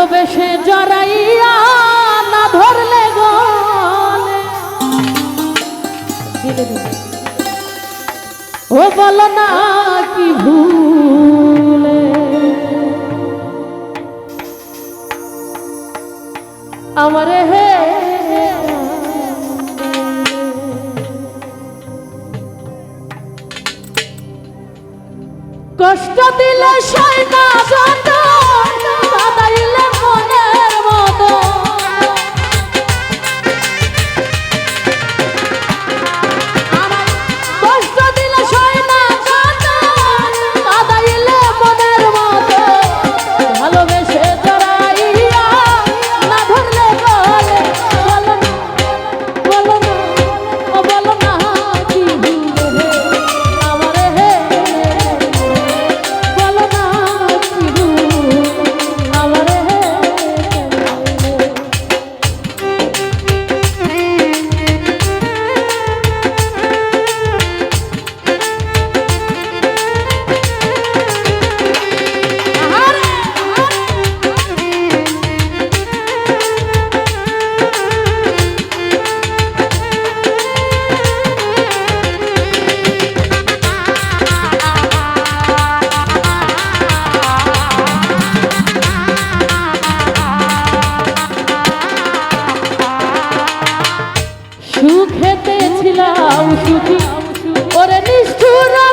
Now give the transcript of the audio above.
ভালোবেসে জড়াইয়া না ধরলে গলে। ও বল না কি ভুলে। আমারে হে কষ্ট দিলে সাইড সুখেতে ছিলাম সুখী। ওরে নিষ্ঠুরা